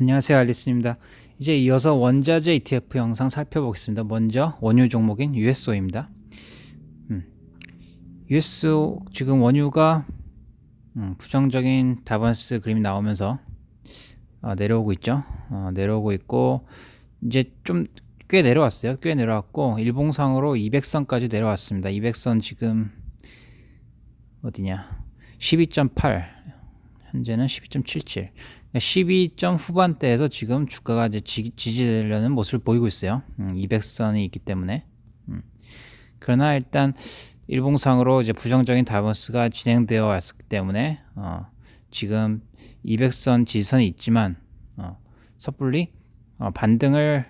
안녕하세요 알리스입니다. 이제 이어서 원자재 ETF 영상 살펴보겠습니다. 먼저 원유 종목인 USO입니다. 음, USO 지금 원유가 음, 부정적인 다반스 그림이 나오면서 어, 내려오고 있죠. 어, 내려오고 있고 이제 좀 꽤 내려왔어요. 꽤 내려왔고 일봉상으로 200선까지 내려왔습니다. 200선 지금 어디냐? 12.8 현재는 12.77 12점 후반대에서 지금 주가가 이제 지, 지지되려는 모습을 보이고 있어요. 음, 200선이 있기 때문에. 음. 그러나 일단 일봉상으로 이제 부정적인 다이버스가 진행되어 왔기 때문에 어, 지금 200선 지선이 있지만 어, 섣불리 어, 반등을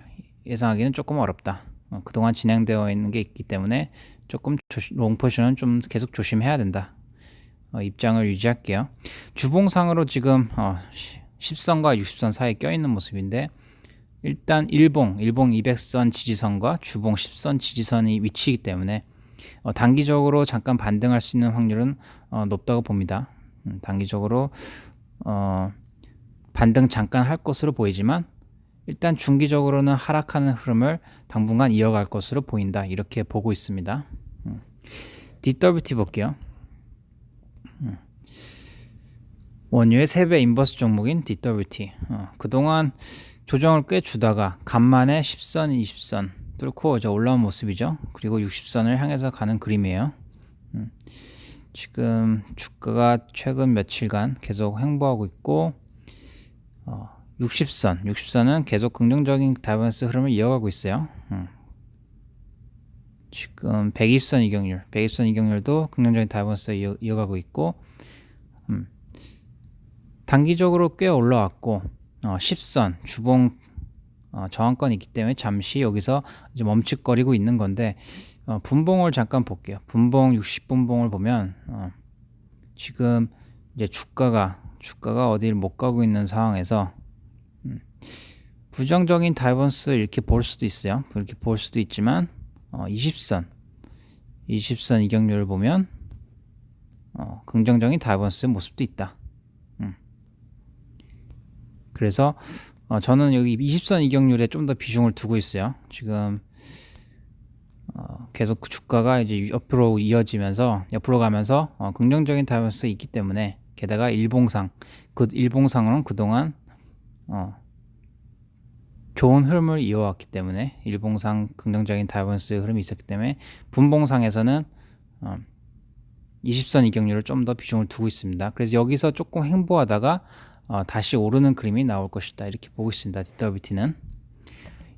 예상하기는 조금 어렵다. 어, 그동안 진행되어 있는 게 있기 때문에 조금 롱포션은 좀 계속 조심해야 된다. 어, 입장을 유지할게요. 주봉상으로 지금 어, 10선과 60선 사이에 껴있는 모습인데 일단 일봉, 일봉 200선 지지선과 주봉 10선 지지선이 위치이기 때문에 어, 단기적으로 잠깐 반등할 수 있는 확률은 어, 높다고 봅니다. 음, 단기적으로 어, 반등 잠깐 할 것으로 보이지만 일단 중기적으로는 하락하는 흐름을 당분간 이어갈 것으로 보인다. 이렇게 보고 있습니다. 음. DWT 볼게요. 음. 원유의 3배 인버스 종목인 DWT. 어, 그동안 조정을 꽤 주다가 간만에 10선, 20선 뚫고 이제 올라온 모습이죠. 그리고 60선을 향해서 가는 그림이에요. 음, 지금 주가가 최근 며칠간 계속 횡보하고 있고 어, 60선, 60선은 계속 긍정적인 다이버스 흐름을 이어가고 있어요. 음. 지금 120선 이격률, 120선 이격률도 긍정적인 다이버스 이어, 이어가고 있고 음. 단기적으로 꽤 올라왔고 어, 10선 주봉 어, 저항권이 있기 때문에 잠시 여기서 이제 멈칫거리고 있는 건데 어, 분봉을 잠깐 볼게요. 분봉 60분봉을 보면 어, 지금 이제 주가가 주가가 어디를 못 가고 있는 상황에서 음, 부정적인 다이버스 이렇게 볼 수도 있어요. 이렇게 볼 수도 있지만 어, 20선 20선 이격률을 보면 어, 긍정적인 다이버스 모습도 있다. 그래서 어, 저는 여기 20선 이격률에 좀 더 비중을 두고 있어요. 지금 어, 계속 주가가 이제 옆으로 이어지면서 옆으로 가면서 어, 긍정적인 타이머스 있기 때문에 게다가 일봉상 그 일봉상으로는 그동안 어, 좋은 흐름을 이어왔기 때문에 일봉상 긍정적인 다이버스 흐름이 있었기 때문에 분봉상에서는 어, 20선 이격률을 좀 더 비중을 두고 있습니다. 그래서 여기서 조금 횡보하다가 어, 다시 오르는 그림이 나올 것이다. 이렇게 보고 있습니다. DWT는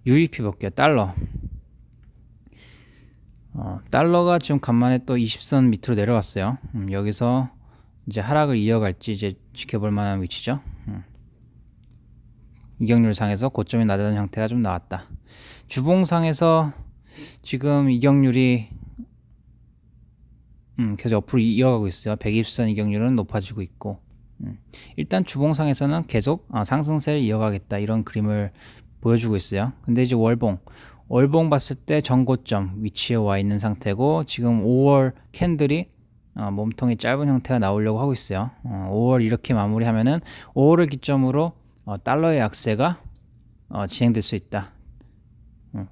UEP 볼게요. 달러. 어, 달러가 지금 간만에 또 20선 밑으로 내려왔어요. 음, 여기서 이제 하락을 이어갈지 이제 지켜볼 만한 위치죠. 음. 이격률상에서 고점이 낮은 형태가 좀 나왔다. 주봉상에서 지금 이격률이 음, 계속 옆으로 이어가고 있어요. 120선 이격률은 높아지고 있고 음. 일단 주봉상에서는 계속 어, 상승세를 이어가겠다 이런 그림을 보여주고 있어요. 근데 이제 월봉 월봉 봤을 때 전고점 위치에 와 있는 상태고 지금 5월 캔들이 어, 몸통이 짧은 형태가 나오려고 하고 있어요. 어, 5월 이렇게 마무리하면은 5월을 기점으로 어, 달러의 약세가 어, 진행될 수 있다.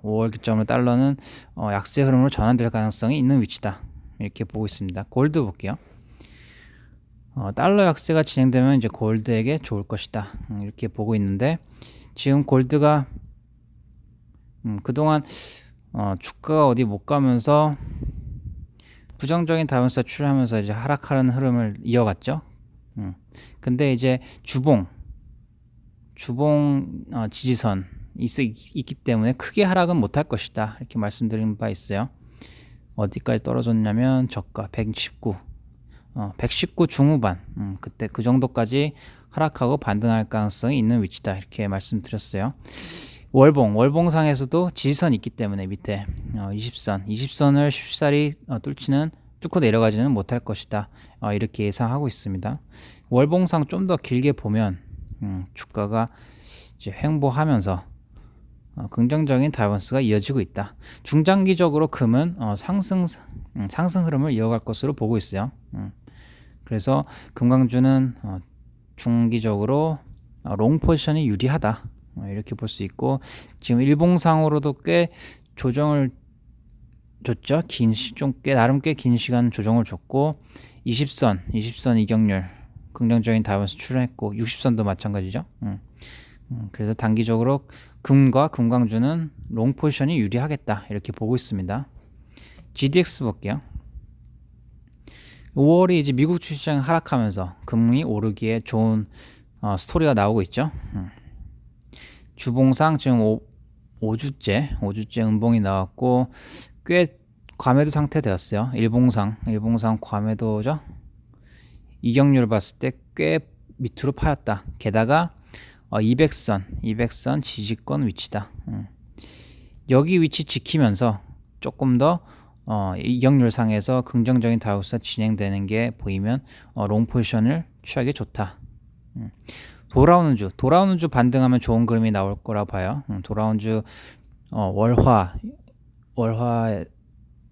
5월 어, 기점으로 달러는 어, 약세 흐름으로 전환될 가능성이 있는 위치다. 이렇게 보고 있습니다. 골드 볼게요. 어, 달러 약세가 진행되면 이제 골드에게 좋을 것이다. 음, 이렇게 보고 있는데 지금 골드가 음, 그동안 어, 주가가 어디 못 가면서 부정적인 다변사 출하면서 이제 하락하는 흐름을 이어갔죠. 음, 근데 이제 주봉 주봉 어, 지지선 있, 있기 때문에 크게 하락은 못할 것이다. 이렇게 말씀드린 바 있어요. 어디까지 떨어졌냐면 저가 119 어, 119 중후반 음, 그때 그 정도까지 하락하고 반등할 가능성이 있는 위치다 이렇게 말씀드렸어요. 월봉 월봉상에서도 지지선 있기 때문에 밑에 어, 20선 20선을 쉽사리 어, 뚫지는 뚫고 내려가지는 못할 것이다 어, 이렇게 예상하고 있습니다. 월봉상 좀 더 길게 보면 음, 주가가 이제 횡보하면서 어, 긍정적인 다이번스가 이어지고 있다. 중장기적으로 금은 어, 상승 음, 상승 흐름을 이어갈 것으로 보고 있어요. 음. 그래서 금강주는 어, 중기적으로 어, 롱 포지션이 유리하다. 어, 이렇게 볼 수 있고 지금 일봉상으로도 꽤 조정을 줬죠. 긴 좀 꽤 나름 꽤 긴 시간 조정을 줬고 20선, 20선 이격률 긍정적인 답에서 출현했고 60선도 마찬가지죠. 음. 음, 그래서 단기적으로 금과 금광주는 롱 포지션이 유리하겠다 이렇게 보고 있습니다. GDX 볼게요. 5월이 이제 미국 주시장 하락하면서 금이 오르기에 좋은 어, 스토리가 나오고 있죠. 음. 주봉상 지금 5, 5주째 5주째 음봉이 나왔고 꽤 과매도 상태 되었어요. 일봉상 일봉상 과매도죠. 이격률을 봤을 때 꽤 밑으로 파였다. 게다가 어, 200선 200선 지지권 위치다. 음. 여기 위치 지키면서 조금 더 어, 이격률상에서 긍정적인 다우스 진행되는 게 보이면 어, 롱 포지션을 취하기 좋다. 음. 돌아오는 주, 돌아오는 주 반등하면 좋은 그림이 나올 거라 봐요. 음, 돌아온 주 어, 월화, 월화,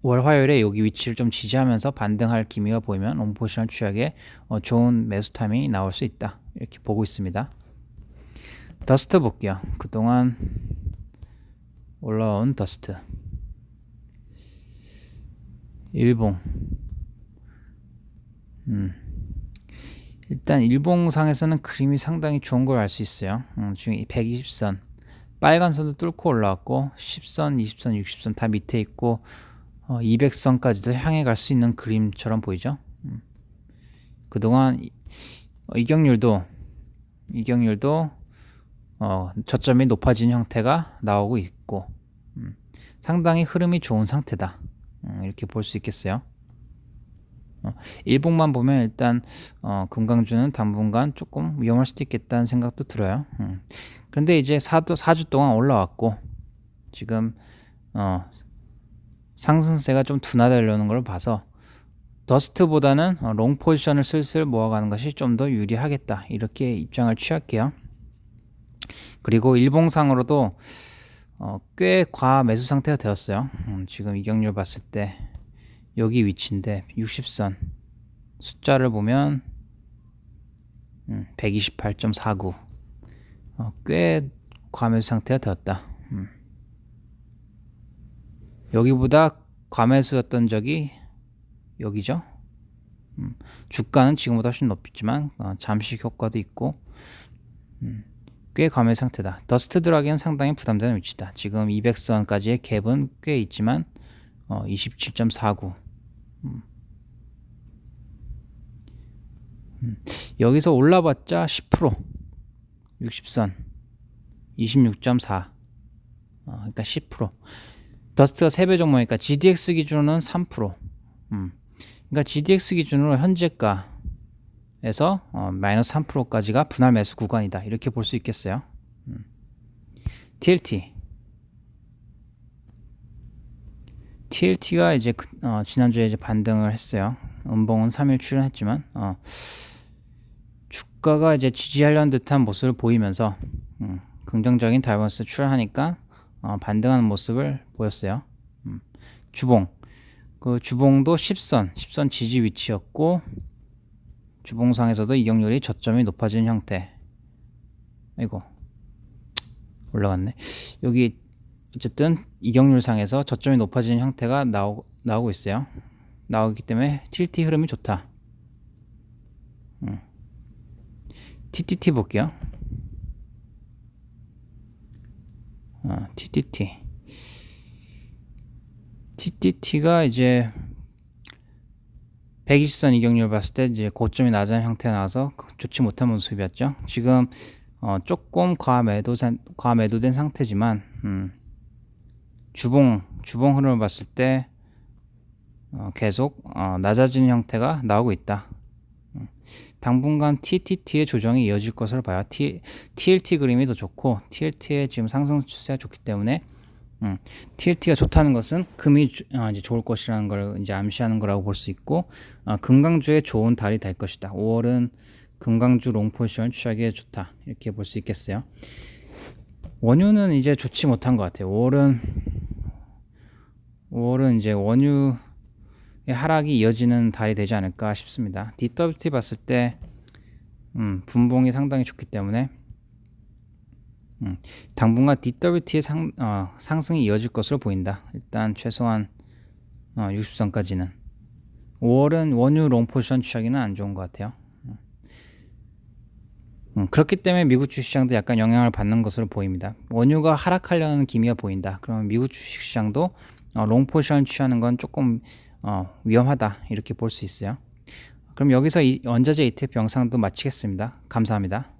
월화요일에 여기 위치를 좀 지지하면서 반등할 기미가 보이면 롱 포지션을 취하게 어, 좋은 매수 타이밍이 나올 수 있다. 이렇게 보고 있습니다. 더스트 볼게요. 그동안 올라온 더스트. 일봉. 음. 일단 일봉상에서는 그림이 상당히 좋은 걸 알 수 있어요. 음, 지금 120선 빨간 선도 뚫고 올라왔고 10선, 20선, 60선 다 밑에 있고 어, 200선까지도 향해 갈 수 있는 그림처럼 보이죠. 음. 그동안 이, 어, 이격률도 이격률도 어, 저점이 높아진 형태가 나오고 있고 음, 상당히 흐름이 좋은 상태다. 음, 이렇게 볼 수 있겠어요. 어, 일봉만 보면 일단 어, 금강주는 당분간 조금 위험할 수도 있겠다는 생각도 들어요. 음. 그런데 이제 4도, 4주 동안 올라왔고 지금 어, 상승세가 좀 둔화되려는 걸 봐서 더스트보다는 어, 롱 포지션을 슬슬 모아가는 것이 좀 더 유리하겠다 이렇게 입장을 취할게요. 그리고 일봉상으로도 어, 꽤 과매수 상태가 되었어요. 음, 지금 이격률 봤을 때 여기 위치인데 60선 숫자를 보면 음, 128.49 어, 꽤 과매수 상태가 되었다. 음. 여기보다 과매수였던 적이 여기죠. 음, 주가는 지금보다 훨씬 높지만 어, 잠시 효과도 있고 음, 꽤 과매 상태다. 더스트 드라기는 상당히 부담되는 위치다. 지금 200선까지의 갭은 꽤 있지만 어, 27.49 음. 음. 여기서 올라봤자 10% 60선 26.4 어, 그러니까 10% 더스트가 3배 정도니까 GDX 기준으로는 3% 음. 그러니까 GDX 기준으로 현재가 에서 어, 마이너스 3%까지가 분할 매수 구간이다 이렇게 볼 수 있겠어요 음. TLT TLT가 이제 그, 어, 지난주에 이제 반등을 했어요. 음봉은 3일 출연했지만 어, 주가가 이제 지지하려는 듯한 모습을 보이면서 음, 긍정적인 다이버스 출연하니까 어, 반등하는 모습을 보였어요. 음, 주봉 그 주봉도 10선 10선 지지 위치였고 주봉상에서도 이격률이 저점이 높아진 형태. 이거 올라갔네. 여기 어쨌든 이격률상에서 저점이 높아지는 형태가 나오, 나오고 있어요. 나오기 때문에 틸티 흐름이 좋다. 음. TTT 볼게요. 어, TTT. TTT가 이제 120선 이격률 봤을 때 이제 고점이 낮은 형태가 나와서 좋지 못한 모습이었죠. 지금 어, 조금 과매도 과매도된 상태지만 음, 주봉 주봉 흐름을 봤을 때 어, 계속 어, 낮아지는 형태가 나오고 있다. 음, 당분간 TTT의 조정이 이어질 것으로 봐요. T, TLT 그림이 더 좋고 TLT의 지금 상승 추세가 좋기 때문에 음, TLT가 좋다는 것은 금이 어, 이제 좋을 것이라는 걸 이제 암시하는 거라고 볼 수 있고 어, 금강주의 좋은 달이 될 것이다. 5월은 금강주 롱 포지션을 취하기에 좋다. 이렇게 볼 수 있겠어요. 원유는 이제 좋지 못한 것 같아요. 5월은 5월은 이제 원유의 하락이 이어지는 달이 되지 않을까 싶습니다. DWT 봤을 때 음, 분봉이 상당히 좋기 때문에 음, 당분간 DWT의 상, 어, 상승이 이어질 것으로 보인다. 일단 최소한 어, 60선까지는 5월은 원유 롱 포지션 취하기는 안 좋은 것 같아요. 음, 그렇기 때문에 미국 주식시장도 약간 영향을 받는 것으로 보입니다. 원유가 하락하려는 기미가 보인다. 그러면 미국 주식시장도 어, 롱 포지션 취하는 건 조금 어, 위험하다 이렇게 볼 수 있어요. 그럼 여기서 이 원자재 ETF 영상도 마치겠습니다. 감사합니다.